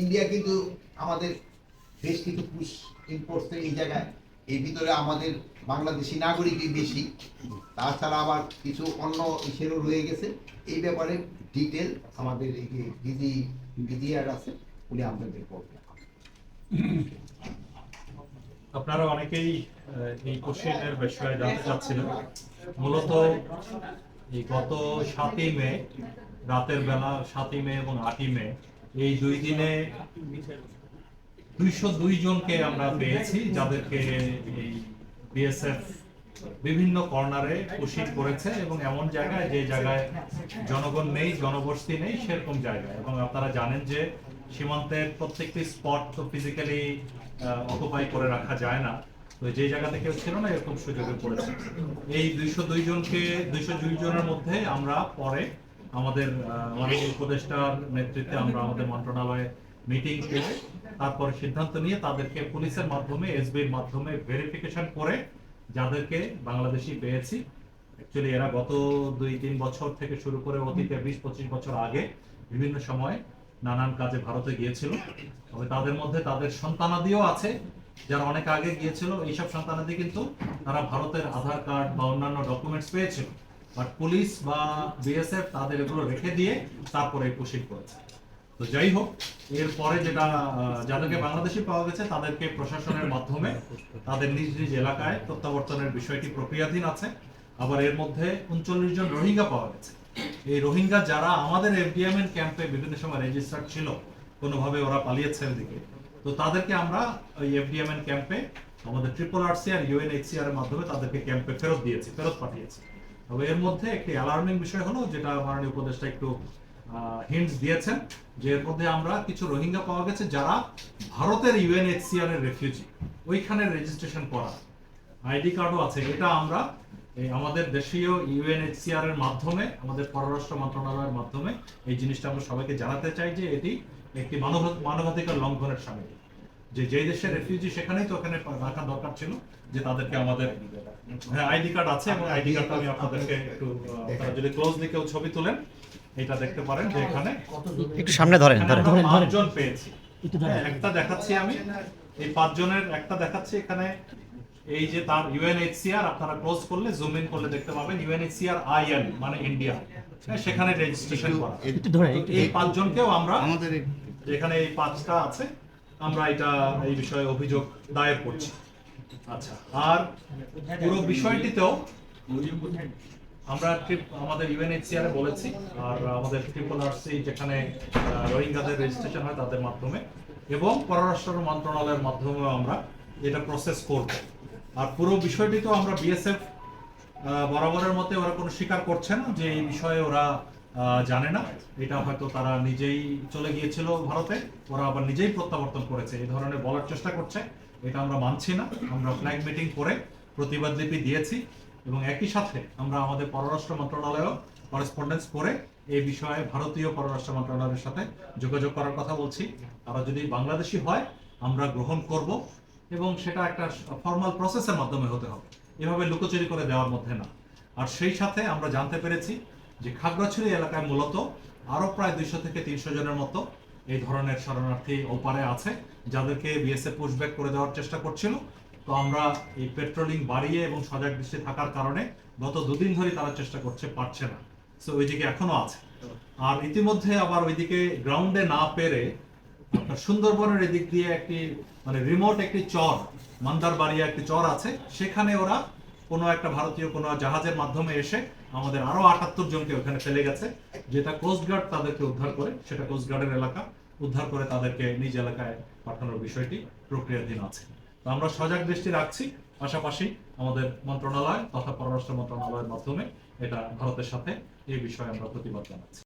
India কিন্তু আমাদের বেশ কিছু পুষ ইম্পোর্টস এই জায়গায়। এই ভিতরে আমাদের বাংলাদেশি নাগরিকই বেশি। তাছাড়া আবার কিছু অন্য ইসেরও রয়ে গেছে। এই ব্যাপারে ডিটেল আমাদের এই যে দিদি দিদিয়ার আছে, উনি আপনাদের বলবেন আপনারা অনেকেই এই কোশ্চেনের বিষয়ে জানতে চাচ্ছিলেন। মূলত এই গত সাতই মে, রাতের বেলা সাতই মে এবং আটই মে, এই দুই দিনে দুইশো দুই জনকে আমরা পেয়েছি, যাদেরকে এই বিএসএফ বিভিন্ন কর্নারে পুশিং করেছে এবং এমন জায়গায় যে জায়গায় জনগণ নেই, জনবসতি নেই, সেরকম জায়গায়। এবং আপনারা জানেন যে সীমান্তের প্রত্যেকটি স্পট তো ফিজিক্যালি অকুপাই করে রাখা যায় না। তো যে জায়গাতে কেউ ছিল না, এরকম সুযোগে পড়েছে। এই দুইশো দুই জনকে, দুইশো দুই জনের মধ্যে আমরা পরে আমাদের উপদেষ্টার নেতৃত্বে আমরা আমাদের মন্ত্রণালয়ে মিটিং করে সিদ্ধান্ত নিয়ে তাদেরকে পুলিশের মাধ্যমে এসবির মাধ্যমে ভেরিফিকেশন করে যাদেরকে বাংলাদেশি পেয়েছি। অ্যাকচুয়ালি এরা গত দুই, তিন বছর থেকে শুরু করে অতীতে বিশ, পঁচিশ বছর আগে বিভিন্ন সময় নানান কাজে ভারতে গিয়েছিল। তবে তাদের মধ্যে তাদের সন্তানাদিও আছে। যারা অনেক আগে গিয়েছিল, এইসব সন্তানাদি কিন্তু তারা ভারতের আধার কার্ড বা অন্যান্য ডকুমেন্টস পেয়েছিল। বাট পুলিশ বা বিএসএফ তাদের এগুলো রেখে দিয়ে তারপরে পুশিং করেছে। তো যাই হোক এরপরে যেটা যাদেরকে বাংলাদেশি পাওয়া গেছে, তাদেরকে প্রশাসনের মাধ্যমে তাদের নিজ নিজ এলাকায় প্রত্যাবর্তনের বিষয়টি প্রক্রিয়াধীন আছে। আবার এর মধ্যে উনচল্লিশ জন রোহিঙ্গা পাওয়া গেছে। এই রোহিঙ্গা যারা আমাদের এফডিএমএন ক্যাম্পে বিভিন্ন সময় রেজিস্টার্ড ছিল, কোনোভাবে ওরা পালিয়েছে ওদিকে। তো তাদেরকে আমরা ওই এফডিএমএন ক্যাম্পে আমাদের ট্রিপল আর ইউএনএইচসিআর এর মাধ্যমে তাদেরকে ক্যাম্পে ফেরত দিয়েছি, ফেরত পাঠিয়েছি। তবে এর মধ্যে একটি অ্যালার্মিং বিষয় হলো, যেটা মাননীয় উপদেষ্টা একটু হিন্টস দিয়েছেন, যে এর মধ্যে আমরা কিছু রোহিঙ্গা পাওয়া গেছে যারা ভারতের ইউএনএইচসিআর এর রেফিউজি ওইখানে রেজিস্ট্রেশন করা। আইডি কার্ডও আছে। এটা আমরা আমাদের দেশীয় ইউএনএইচসিআর এর মাধ্যমে, আমাদের পররাষ্ট্র মন্ত্রণালয়ের মাধ্যমে এই জিনিসটা আমরা সবাইকে জানাতে চাই যে এটি একটি মানব মানবাধিকার লঙ্ঘনের সামিল। যে যেই দেশের রেফিউজি সেখানেই তো ওখানে রাখা দরকার ছিল যে তাদেরকে আমাদের হ্যাঁ আইডি কার্ড আছে এবং আইডি কার্ডটা আমি আপনাদেরকে একটু আপনারা যদি ক্লোজলি কেউ ছবি তোলেন এটা দেখতে পারেন যে এখানে একটু সামনে ধরেন এখানে ধরেন পাঁচজন পেয়েছি। হ্যাঁ, একটা দেখাচ্ছি আমি। এই পাঁচজনের একটা দেখাচ্ছি এখানে। এই যে তার ইউএনএইচসিআর আপনারা ক্লোজ করলে জুম ইন করলে দেখতে পাবেন ইউএনএইচসিআর আইএন মানে ইন্ডিয়া সেখানে রেজিস্ট্রেশন করা। এই পাঁচজনকেও আমরা আমাদের যেখানে এই পাঁচটা আছে আমরা এটা এই বিষয়ে অভিযোগ দায়ের করছি। আচ্ছা আর পুরো বিষয়টিতেও আমরা ট্রিপ আমাদের ইউএনএইচসিআর এ বলেছি আর আমাদের ট্রিপল আরসি যেখানে আহ, রোহিঙ্গাদের রেজিস্ট্রেশন হয় তাদের মাধ্যমে। এবং পররাষ্ট্র মন্ত্রণালয়ের মাধ্যমেও আমরা এটা প্রসেস করব। আর পুরো বিষয়টি তো আমরা বিএসএফ বরাবরের মতে ওরা কোনো স্বীকার করছে না যে এই বিষয়ে ওরা জানে না। এটা হয়তো তারা নিজেই চলে গিয়েছিল ভারতে। ওরা আবার নিজেই প্রত্যাবর্তন করেছে। এই ধরনের বলার চেষ্টা করছে। এটা আমরা মানছি না। আমরা ফ্ল্যাগ মিটিং করে প্রতিবাদ লিপি দিয়েছি এবং একই সাথে আমরা আমাদের পররাষ্ট্র মন্ত্রণালয়েও করেসপন্ডেন্স করে এই বিষয়ে ভারতীয় পররাষ্ট্র মন্ত্রণালয়ের সাথে যোগাযোগ করার কথা বলছি। তারা যদি বাংলাদেশি হয়, আমরা গ্রহণ করব। এবং সেটা একটা ফর্মাল প্রসেসের মাধ্যমে হতে হবে। এভাবে লুকোচুরি করে দেওয়ার মধ্যে না। আর সেই সাথে আমরা জানতে পেরেছি যে খাগড়াছড়ি এলাকায় মূলত আরও প্রায় দুইশো থেকে তিনশো জনের মতো এই ধরনের শরণার্থী ওপারে আছে, যাদেরকে বিএসএফ পুশব্যাক করে দেওয়ার চেষ্টা করছিল। তো আমরা এই পেট্রোলিং বাড়িয়ে এবং সজাগ দৃষ্টি থাকার কারণে গত দুদিন ধরে তারা চেষ্টা করছে, পারছে না। সো ওইদিকে এখনও আছে। আর ইতিমধ্যে আবার ওইদিকে গ্রাউন্ডে না পেরে আপনার সুন্দরবনের এদিক দিয়ে একটি মানে রিমোট একটি চর একটি চর আছে। সেখানে ওরা কোনো একটা ভারতীয় কোনো জাহাজের মাধ্যমে এসে আমাদের আরও আটাত্তর জনকে ওখানে ফেলে গেছে। যেটা কোস্ট গার্ড তাদেরকে উদ্ধার করে, সেটা কোস্ট গার্ডের এলাকা। উদ্ধার করে তাদেরকে নিজ এলাকায় পাঠানোর বিষয়টি প্রক্রিয়াধীন আছে। তো আমরা সজাগ দৃষ্টি রাখছি। পাশাপাশি আমাদের মন্ত্রণালয় তথা পররাষ্ট্র মন্ত্রণালয়ের মাধ্যমে এটা ভারতের সাথে এই বিষয়ে আমরা প্রতিবাদ জানাচ্ছি।